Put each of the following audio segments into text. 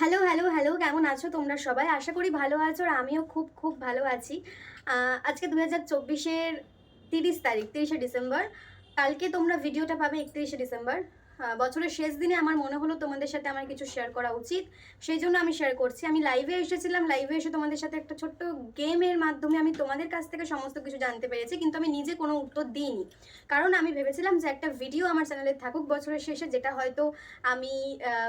Hello hello hello কেমন আছো তোমরা সবাই? আশা করি ভালো আছো আর আমিও খুব খুব ভালো আছি। আজকে দু হাজার চব্বিশের তিরিশ তারিখ, তিরিশে ডিসেম্বর। কালকে তোমরা ভিডিওটা পাবে একত্রিশে ডিসেম্বর। বছরের শেষ দিনে আমার মনে হলো তোমাদের সাথে আমার কিছু শেয়ার করা উচিত। সেই জন্য আমি শেয়ার করছি। আমি লাইভে এসেছিলাম লাইভে এসে তোমাদের সাথে একটা ছোট্ট গেমের মাধ্যমে আমি তোমাদের কাছ থেকে সমস্ত কিছু জানতে পেরেছি, কিন্তু আমি নিজে কোনো উত্তর দিইনি। কারণ আমি ভেবেছিলাম যে একটা ভিডিও আমার চ্যানেলে থাকুক বছরের শেষে, যেটা হয়তো আমি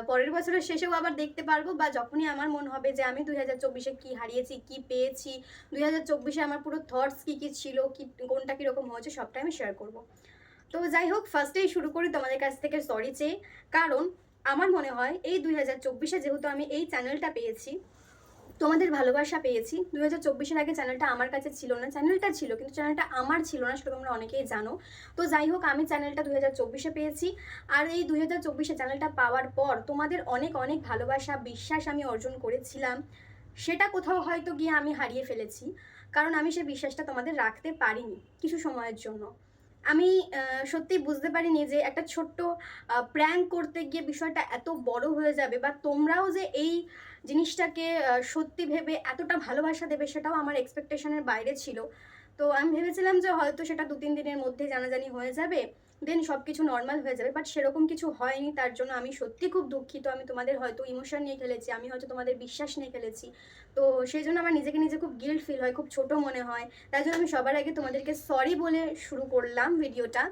পরের বছরের শেষেও আবার দেখতে পারব, বা যখনই আমার মন হবে যে আমি দুই হাজার চব্বিশে কী হারিয়েছি, কী পেয়েছি, দুই হাজার চব্বিশে আমার পুরো থটস কী কী ছিল, কী, কোনটা কীরকম হয়েছে, সবটাই আমি শেয়ার করব। তো যাই হোক ফার্স্টেই শুরু করি তোমাদের কাছ থেকে সরি চেয়ে। কারণ আমার মনে হয় এই দুই হাজার চব্বিশে যেহেতু আমি এই চ্যানেলটা পেয়েছি, তোমাদের ভালোবাসা পেয়েছি দু হাজার চব্বিশের আগে চ্যানেলটা আমার কাছে ছিল না। চ্যানেলটা ছিল, কিন্তু চ্যানেলটা আমার ছিল না, সেটা তোমরা অনেকেই জানো। তো যাই হোক আমি চ্যানেলটা দু হাজার চব্বিশে পেয়েছি, আর এই দুই হাজার চব্বিশে চ্যানেলটা পাওয়ার পর তোমাদের অনেক অনেক ভালোবাসা, বিশ্বাস আমি অর্জন করেছিলাম। সেটা কোথাও হয়তো গিয়ে আমি হারিয়ে ফেলেছি, কারণ আমি সেই বিশ্বাসটা তোমাদের রাখতে পারিনি কিছু সময়ের জন্য। আমি সত্যি বুঝতে পারিনি যে একটা ছোট্ট প্র্যাঙ্ক করতে গিয়ে বিষয়টা এত বড় হয়ে যাবে বা তোমরাও যে এই জিনিসটাকে সত্যি ভেবে এতটা ভালোবাসা দেবে সেটাও আমার এক্সপেকটেশনের বাইরে ছিল। তো আমি ভেবেছিলাম যে হয়তো সেটা দু তিন দিনের মধ্যে জানাজানি হয়ে যাবে। দেন সব কিছু নর্মাল হয়ে যাবে বাট সেরকম কিছু হয়নি, তার জন্য আমি সত্যি খুব দুঃখিত। আমি তোমাদের হয়তো ইমোশন নিয়ে খেলেছি, আমি হয়তো তোমাদের বিশ্বাস নিয়ে খেলেছি। তো সেই জন্য আমার নিজেকে নিজে খুব গিল্ট ফিল হয়, খুব ছোট মনে হয়। তাই জন্য আমি সবার আগে তোমাদেরকে সরি বলে শুরু করলাম ভিডিওটা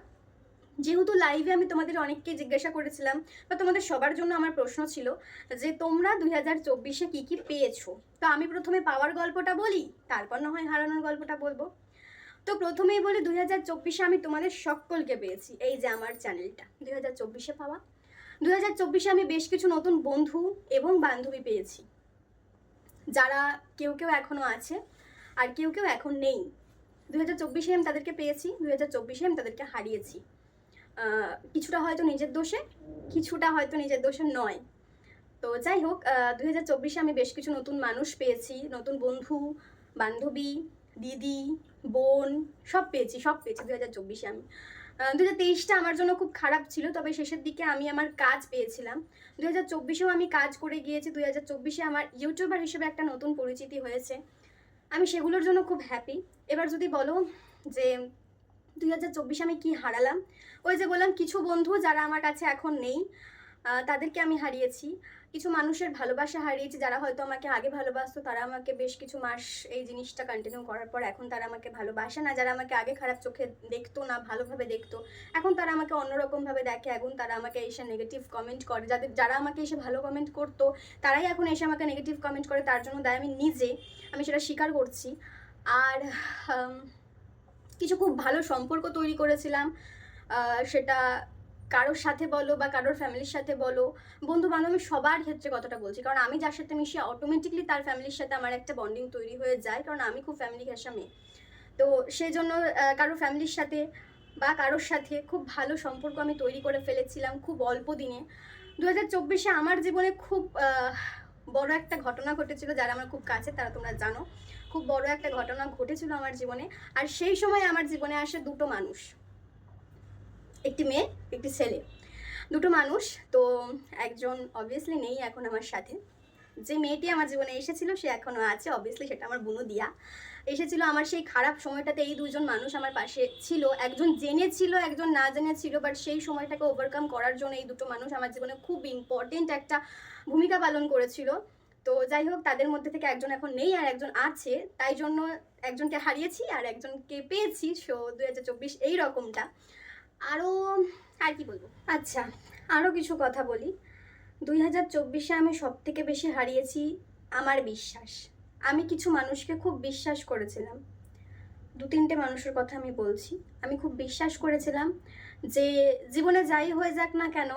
যেহেতু লাইভে আমি তোমাদের অনেককে জিজ্ঞাসা করেছিলাম, বা তোমাদের সবার জন্য আমার প্রশ্ন ছিল যে, তোমরা দুই হাজার চব্বিশে কী কী পেয়েছ? তো আমি প্রথমে পাওয়ার গল্পটা বলি, তারপর না হয় হারানোর গল্পটা বলব। তো প্রথমেই বলি, দুই হাজার চব্বিশে আমি তোমাদের সকলকে পেয়েছি এই যে আমার চ্যানেলটা। দুই হাজার চব্বিশে পাওয়া। দুই হাজার চব্বিশে আমি বেশ কিছু নতুন বন্ধু এবং বান্ধবী পেয়েছি। যারা কেউ কেউ এখনও আছে আর কেউ কেউ এখন নেই। দুই হাজার চব্বিশে আমি তাদেরকে পেয়েছি, দুই হাজার চব্বিশে আমি তাদেরকে হারিয়েছি। কিছুটা হয়তো নিজের দোষে, কিছুটা হয়তো নিজের দোষে নয়। তো যাই হোক দুই হাজার চব্বিশে আমি বেশ কিছু নতুন মানুষ পেয়েছি, নতুন বন্ধু, বান্ধবী দিদি, বোন, সব পেয়েছি সব পেয়েছি। দু হাজার চব্বিশে আমি। দু হাজার তেইশটা আমার জন্য খুব খারাপ ছিল, তবে শেষের দিকে আমি আমার কাজ পেয়েছিলাম। দু হাজার চব্বিশেও আমি কাজ করে গিয়েছি। দু হাজার চব্বিশে আমার ইউটিউবার হিসেবে একটা নতুন পরিচিতি হয়েছে। আমি সেগুলোর জন্য খুব হ্যাপি এবার যদি বলো যে দুই হাজার চব্বিশে আমি কি হারালাম? ওই যে বললাম, কিছু বন্ধু যারা আমার কাছে এখন নেই তাদেরকে আমি হারিয়েছি। কিছু মানুষের ভালোবাসা হারিয়েছি, যারা হয়তো আমাকে আগে ভালোবাসতো, তারা আমাকে বেশ কিছু মাস এই জিনিসটা কন্টিনিউ করার পর এখন তারা আমাকে ভালোবাসে না। যারা আমাকে আগে খারাপ চোখে দেখতো না, ভালোভাবে দেখতো, এখন তারা আমাকে অন্যরকমভাবে দেখে। এখন তারা আমাকে এসে নেগেটিভ কমেন্ট করে। যাদের, যারা আমাকে এসে ভালো কমেন্ট করতো, তারাই এখন এসে আমাকে নেগেটিভ কমেন্ট করে। তার জন্য দায় আমি নিজে, আমি সেটা স্বীকার করছি। আর কিছু খুব ভালো সম্পর্ক তৈরি করেছিলাম। সেটা কারোর সাথে বলো বা কারোর ফ্যামিলির সাথে বলো বন্ধু বান্ধবী সবার ক্ষেত্রে কথাটা বলছি। কারণ আমি যার সাথে মিশি অটোমেটিকলি তার ফ্যামিলির সাথে আমার একটা বন্ডিং তৈরি হয়ে যায়, কারণ আমি খুব ফ্যামিলি ঘেঁষা মেয়ে তো সেই জন্য কারোর ফ্যামিলির সাথে বা কারোর সাথে খুব ভালো সম্পর্ক আমি তৈরি করে ফেলেছিলাম খুব অল্প দিনে। দু হাজার চব্বিশে আমার জীবনে খুব বড় একটা ঘটনা ঘটেছিল, যারা আমার খুব কাছে তারা তোমরা জানো। খুব বড় একটা ঘটনা ঘটেছিল আমার জীবনে। আর সেই সময় আমার জীবনে আসে দুটো মানুষ। একটি মেয়ে, একটি ছেলে। দুটো মানুষ, তো একজন অবভিয়াসলি নেই এখন আমার সাথে। যে মেয়েটি আমার জীবনে এসেছিল, সে এখনও আছে অবভিয়াসলি সেটা আমার বুনু দিয়া। এসেছিল আমার সেই খারাপ সময়টাতে এই দুজন মানুষ আমার পাশে ছিল। একজন জেনে ছিল একজন না জেনে ছিল বাট সেই সময়টাকে ওভারকাম করার জন্য এই দুটো মানুষ আমার জীবনে খুব ইম্পর্টেন্ট একটা ভূমিকা পালন করেছিল। তো যাই হোক, তাদের মধ্যে থেকে একজন এখন নেই আর একজন আছে। তাই জন্য একজনকে হারিয়েছি আর একজনকে পেয়েছি। সো দু হাজার চব্বিশ এই রকমটা। আরও আর কি বলব? আচ্ছা আরও কিছু কথা বলি। দুই হাজার চব্বিশে আমি সব থেকে বেশি হারিয়েছি আমার বিশ্বাস। আমি কিছু মানুষকে খুব বিশ্বাস করেছিলাম। দু তিনটে মানুষের কথা আমি বলছি। আমি খুব বিশ্বাস করেছিলাম যে জীবনে যাই হয়ে যাক না কেন,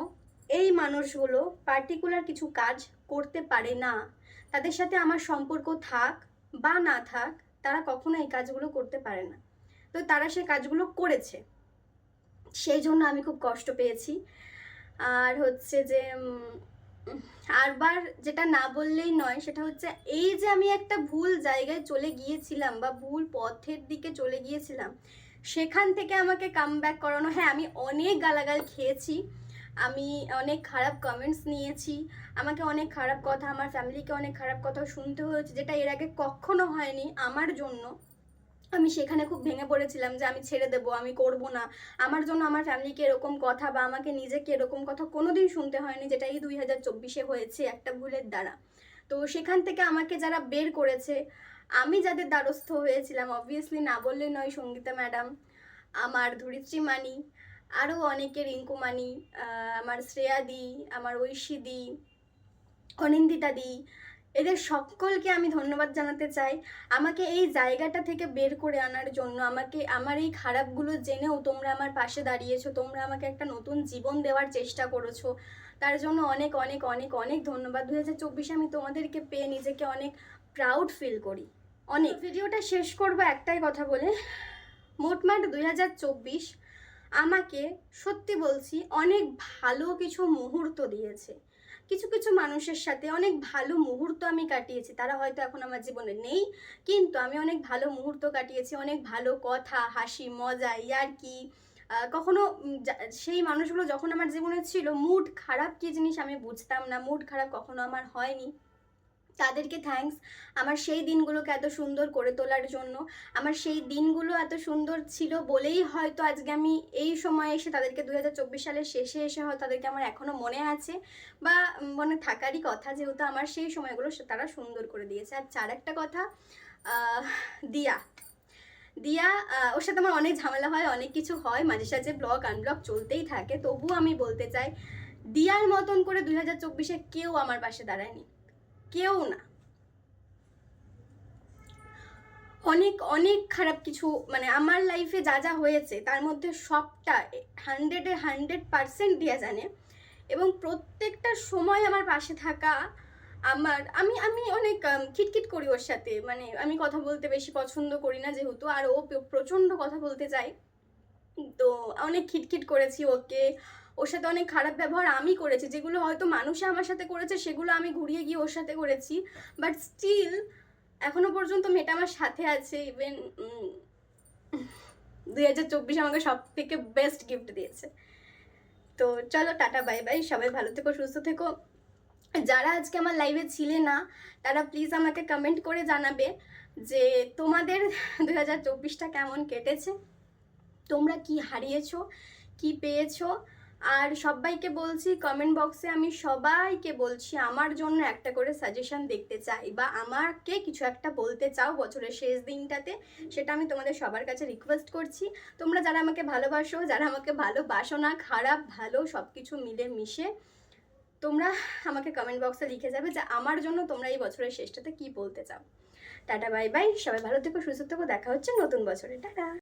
এই মানুষগুলো পার্টিকুলার কিছু কাজ করতে পারে না। তাদের সাথে আমার সম্পর্ক থাক বা না থাক, তারা কখনো এই কাজগুলো করতে পারে না। তো তারা সে কাজগুলো করেছে। সেই জন্য আমি খুব কষ্ট পেয়েছি। আর হচ্ছে যে আরবার যেটা না বললেই নয়, সেটা হচ্ছে এই যে আমি একটা ভুল জায়গায় চলে গিয়েছিলাম বা ভুল পথের দিকে চলে গিয়েছিলাম, সেখান থেকে আমাকে কাম ব্যাক করানো হ্যাঁ আমি অনেক গালাগাল খেয়েছি, আমি অনেক খারাপ কমেন্টস নিয়েছি, আমাকে অনেক খারাপ কথা, আমার ফ্যামিলিকে অনেক খারাপ কথা শুনতে হয়েছে, যেটা এর আগে কখনো হয়নি আমার জন্য। আমি সেখানে খুব ভেঙে পড়েছিলাম যে আমি ছেড়ে দেবো, আমি করব না। আমার জন্য আমার ফ্যামিলিকে এরকম কথা বা আমাকে নিজেকে এরকম কথা কোনোদিন শুনতে হয়নি যেটা এই দুই হাজার চব্বিশে হয়েছে একটা ভুলের দ্বারা। তো সেখান থেকে আমাকে যারা বের করেছে, আমি যাদের দ্বারস্থ হয়েছিলাম অবভিয়াসলি না বললে নয় সঙ্গীতা ম্যাডাম, আমার ধরিত্রী মানি আরও অনেকে রিঙ্কু মানি আমার শ্রেয়া দি, আমার ঐশী দি, অনিন্দিতা দি এদের সকলকে আমি ধন্যবাদ জানাতে চাই। আমাকে এই জায়গাটা থেকে বের করে আনার জন্য, আমাকে, আমার এই খারাপগুলো জেনেও তোমরা আমার পাশে দাঁড়িয়েছো, তোমরা আমাকে একটা নতুন জীবন দেওয়ার চেষ্টা করেছ। তার জন্য অনেক অনেক অনেক অনেক ধন্যবাদ। দু হাজার চব্বিশে আমি তোমাদেরকে পেয়ে নিজেকে অনেক প্রাউড ফিল করি। অনেক। ভিডিওটা শেষ করব একটাই কথা বলে। মোটমাট দুই হাজার চব্বিশ আমাকে সত্যি বলছি অনেক ভালো কিছু মুহূর্ত দিয়েছে। কিছু কিছু মানুষের সাথে অনেক ভালো মুহূর্ত আমি কাটিয়েছি। তারা হয়তো এখন আমার জীবনে নেই, কিন্তু আমি অনেক ভালো মুহূর্ত কাটিয়েছি, অনেক ভালো কথা, হাসি, মজা, ইয়ার্কি কখনো সেই মানুষগুলো যখন আমার জীবনে ছিল, মুড খারাপ কি জিনিস আমি বুঝতাম না, মুড খারাপ কখনো আমার হয়নি। তাদেরকে থ্যাঙ্কস আমার সেই দিনগুলোকে এত সুন্দর করে তোলার জন্য, আমার সেই দিনগুলো এত সুন্দর ছিল বলেই হয়তো আজকে আমি এই সময় এসে তাদেরকে দু হাজার চব্বিশ সালের শেষে এসে হয়তো তাদেরকে আমার এখনও মনে আছে বা মনে থাকারই কথা যেহেতু আমার সেই সময়গুলো তারা সুন্দর করে দিয়েছে। আর চার একটা কথা দিয়া। দিয়া ওর সাথে আমার অনেক ঝামেলা হয়, অনেক কিছু হয়। মাঝে সাঝে ব্লগ আনব্লগ চলতেই থাকে। তবুও আমি বলতে চাই, দিয়ার মতন করে দুই হাজার চব্বিশে কেউ আমার পাশে দাঁড়ায়নি। কেউ না। অনেক অনেক খারাপ কিছু মানে আমার লাইফে যা যা হয়েছে, তার মধ্যে সবটা হান্ড্রেডে হান্ড্রেড পারসেন্ট দিয়া জানে। এবং প্রত্যেকটা সময় আমার পাশে থাকা আমার, আমি আমি অনেক খিটখিট করি ওর সাথে। মানে আমি কথা বলতে বেশি পছন্দ করি না যেহেতু, আর ও প্র- প্রচণ্ড কথা বলতে চায়। তো অনেক খিটখিট করেছি ওকে। ওর সাথে অনেক খারাপ ব্যবহার আমি করেছি, যেগুলো হয়তো মানুষে আমার সাথে করেছে, সেগুলো আমি ঘুরিয়ে গিয়ে ওর সাথে করেছি। বাট স্টিল এখনও পর্যন্ত মেয়েটা আমার সাথে আছে ইভেন দুই হাজার চব্বিশ আমাকে সব থেকে বেস্ট গিফট দিয়েছে। তো চলো টাটা বাই বাই সবাই ভালো থেকো, সুস্থ থেকো। যারা আজকে আমার লাইভে ছিলে না, তারা প্লিজ আমাকে কমেন্ট করে জানাবে যে তোমাদের দু হাজার চব্বিশটা কেমন কেটেছে, তোমরা কি হারিয়েছো, কি পেয়েছ আর সবাইকে বলছি কমেন্ট বক্সে আমি সবাইকে বলছি, আমার জন্য একটা করে সাজেশন দেখতে চাই বা আমাকে কিছু একটা বলতে চাও বছরের শেষ দিনটাতে, সেটা আমি তোমাদের সবার কাছে রিকোয়েস্ট করছি। তোমরা যারা আমাকে ভালোবাসো, যারা আমাকে ভালোবাসো না, খারাপ, ভালো সব কিছু মিলে মিশে তোমরা আমাকে কমেন্ট বক্সে লিখে যাবে যে আমার জন্য তোমরা এই বছরের শেষটাতে কি বলতে চাও। টাটা বাই বাই সবাই ভালো থেকো, সুস্থ থেকো, দেখা হচ্ছে নতুন বছরে। টাটা!